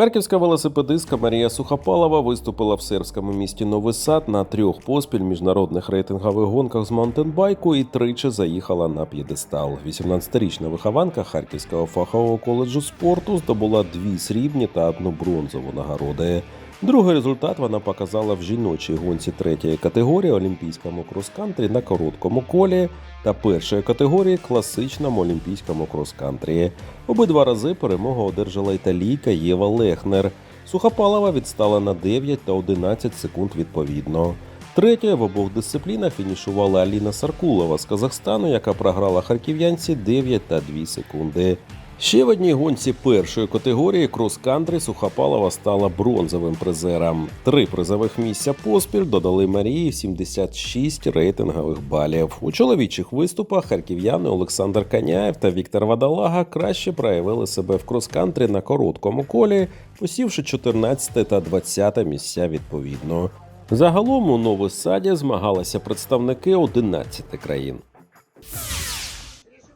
Харківська велосипедистка Марія Сухопалова виступила в сербському місті Новий Сад на трьох поспіль міжнародних рейтингових гонках з маунтенбайку і тричі заїхала на п'єдестал. 18-річна вихованка Харківського фахового коледжу спорту здобула дві срібні та одну бронзову нагороди. Другий результат вона показала в жіночій гонці третьої категорії олімпійському крос-кантрі на короткому колі та першої категорії класичному олімпійському крос-кантрі. Обидва рази перемогу одержала італійка Єва Лехнер. Сухопалова відстала на 9 та 11 секунд відповідно. Третьою в обох дисциплінах фінішувала Аліна Саркулова з Казахстану, яка програла харків'янці 9 та 2 секунди. Ще в одній гонці першої категорії крос-кантри Сухопалова стала бронзовим призером. Три призових місця поспіль додали Марії 76 рейтингових балів. У чоловічих виступах харків'яни Олександр Каняєв та Віктор Вадалага краще проявили себе в крос-кантрі на короткому колі, посівши 14 та 20 місця відповідно. Загалом у Новосаді змагалися представники 11 країн.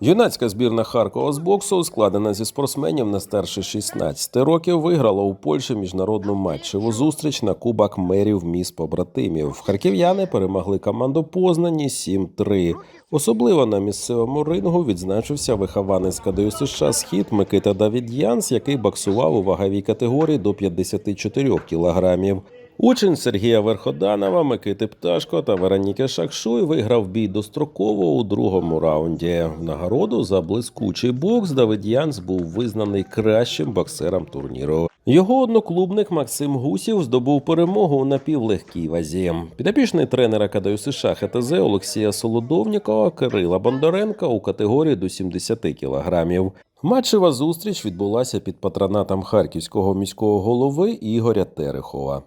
Юнацька збірна Харкова з боксу, складена зі спортсменів не старше 16 років, виграла у Польщі міжнародну матчеву зустріч на Кубок мерів міст побратимів. Харків'яни перемогли команду Познані 7-3. Особливо на місцевому рингу відзначився вихованець КДЮ США Схід Микита Давід'янс, який боксував у ваговій категорії до 54 кілограмів. Учень Сергія Верходанова, Микити Пташко та Вероніки Шакшуй виграв бій достроково у другому раунді. В нагороду за блискучий бокс Давид Янс був визнаний кращим боксером турніру. Його одноклубник Максим Гусів здобув перемогу у напівлегкій вазі. Підопічний тренера КДЮ США ХТЗ Олексія Солодовнікова Кирила Бондаренка у категорії до 70 кілограмів. Матчева зустріч відбулася під патронатом харківського міського голови Ігоря Терехова.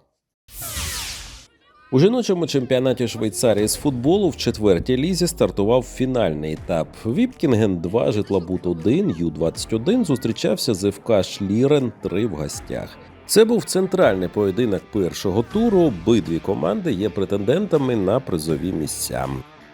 У жіночому чемпіонаті Швейцарії з футболу в четвертій лізі стартував фінальний етап. Віпкінген 2 житлобут 1 Ю-21 зустрічався з ФК Шлірен 3 в гостях. Це був центральний поєдинок першого туру. Обидві команди є претендентами на призові місця.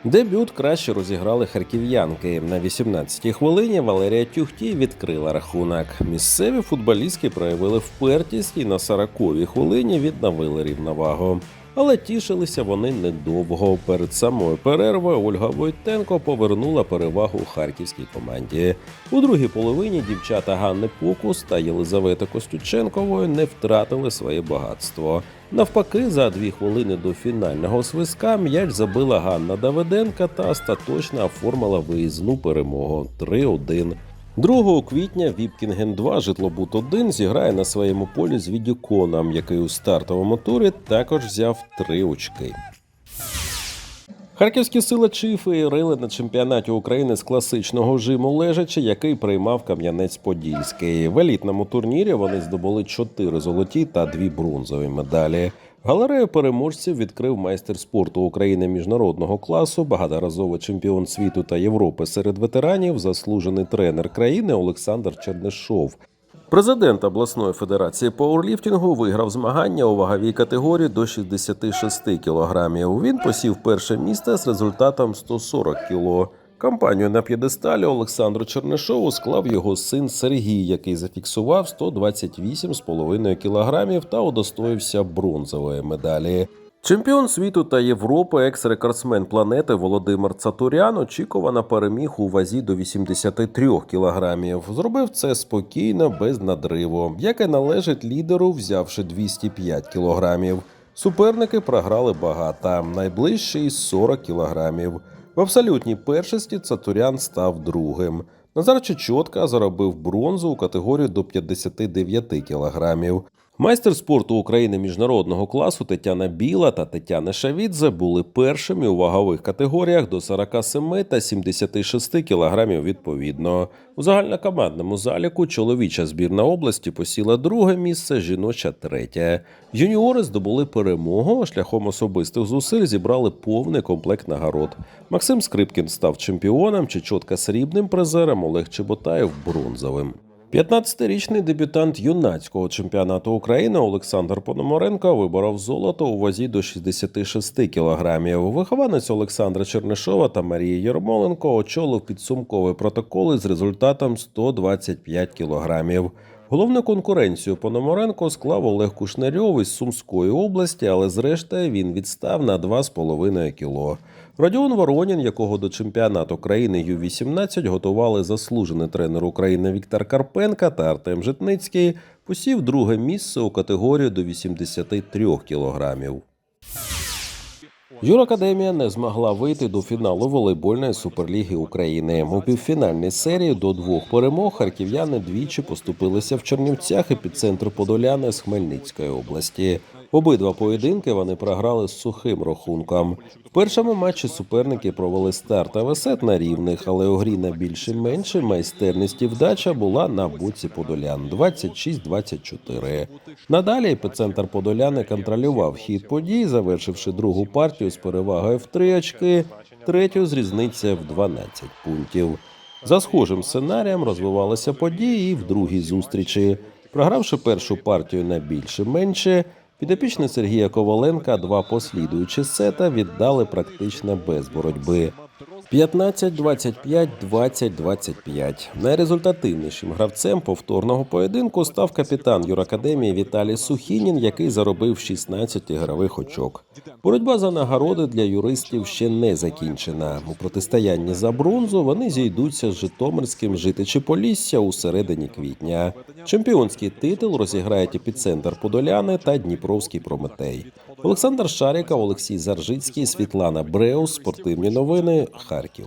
Дебют краще розіграли харків'янки. На 18-й хвилині Валерія Тюхтій відкрила рахунок. Місцеві футболістки проявили впертість і на 40-й хвилині відновили рівновагу. Але тішилися вони недовго. Перед самою перервою Ольга Войтенко повернула перевагу харківській команді. У другій половині дівчата Ганни Покус та Єлизавети Костюченкової не втратили своє багатство. Навпаки, за дві хвилини до фінального свистка м'яч забила Ганна Давиденка та остаточно оформила виїзну перемогу 3-1. 2 квітня Віпкінген 2 житлобут 1 зіграє на своєму полі з відіконом, який у стартовому турі також взяв три очки. Харківські сили Чифи рили на чемпіонаті України з класичного жиму лежачі, який приймав Кам'янець-Подільський. В елітному турнірі вони здобули чотири золоті та дві бронзові медалі. Галерею переможців відкрив майстер спорту України міжнародного класу, багаторазовий чемпіон світу та Європи серед ветеранів, заслужений тренер країни Олександр Чернишов. Президент обласної федерації пауерліфтингу виграв змагання у ваговій категорії до 66 кілограмів. Він посів перше місце з результатом 140 кіло. Кампанію на п'єдесталі Олександру Чернишову склав його син Сергій, який зафіксував 128,5 кілограмів та удостоївся бронзової медалі. Чемпіон світу та Європи, екс-рекордсмен планети Володимир Цатурян очікувано переміг у вазі до 83 кілограмів. Зробив це спокійно, без надриву, яке належить лідеру, взявши 205 кілограмів. Суперники програли багато, найближчий 40 кілограмів. В абсолютній першості Цатурян став другим. Назар Чечотка заробив бронзу у категорії до 59 кілограмів. Майстер спорту України міжнародного класу Тетяна Біла та Тетяна Шавідзе були першими у вагових категоріях до 47 та 76 кілограмів відповідно. У загальнокомандному заліку чоловіча збірна області посіла друге місце, жіноча третє. Юніори здобули перемогу, а шляхом особистих зусиль зібрали повний комплект нагород. Максим Скрипкін став чемпіоном, Чечотка срібним призером, Олег Чеботаєв бронзовим. 15-річний дебютант юнацького чемпіонату України Олександр Пономаренко виборов золото у вазі до 66 кілограмів. Вихованець Олександра Чернишова та Марії Єрмоленко очолив підсумковий протокол із результатом 125 кілограмів. Головну конкуренцію Пономаренко склав Олег Кушнарьов із Сумської області, але зрештою він відстав на 2,5 кіло. Родіон Воронін, якого до чемпіонату країни Ю-18 готували заслужений тренер України Віктор Карпенка та Артем Житницький, посів друге місце у категорії до 83 кілограмів. Юракадемія не змогла вийти до фіналу волейбольної суперліги України. У півфінальній серії до двох перемог харків'яни двічі поступилися в Чернівцях епіцентру Подоляни з Хмельницької області. Обидва поєдинки вони програли з сухим рахунком. В першому матчі суперники провели стартовий сет на рівних, але у грі на більше менше майстерність і вдача була на боці Подолян 26-24. Надалі епіцентр Подоляни контролював хід подій, завершивши другу партію з перевагою в 3 очки, третю з різницею в 12 пунктів. За схожим сценарієм розвивалися події і в другій зустрічі. Програвши першу партію на більше менше, підопічні Сергія Коваленка два послідуючі сета віддали практично без боротьби. 15-25, 20-25. Найрезультативнішим гравцем повторного поєдинку став капітан Юракадемії Віталій Сухінін, який заробив 16 ігрових очок. Боротьба за нагороди для юристів ще не закінчена. У протистоянні за бронзу вони зійдуться з Житомирським житичі Полісся у середині квітня. Чемпіонський титул розіграють епіцентр Подоляни та Дніпровський Прометей. Олександр Шаріков, Олексій Заржицький, Світлана Бреус. Спортивні новини. Харків.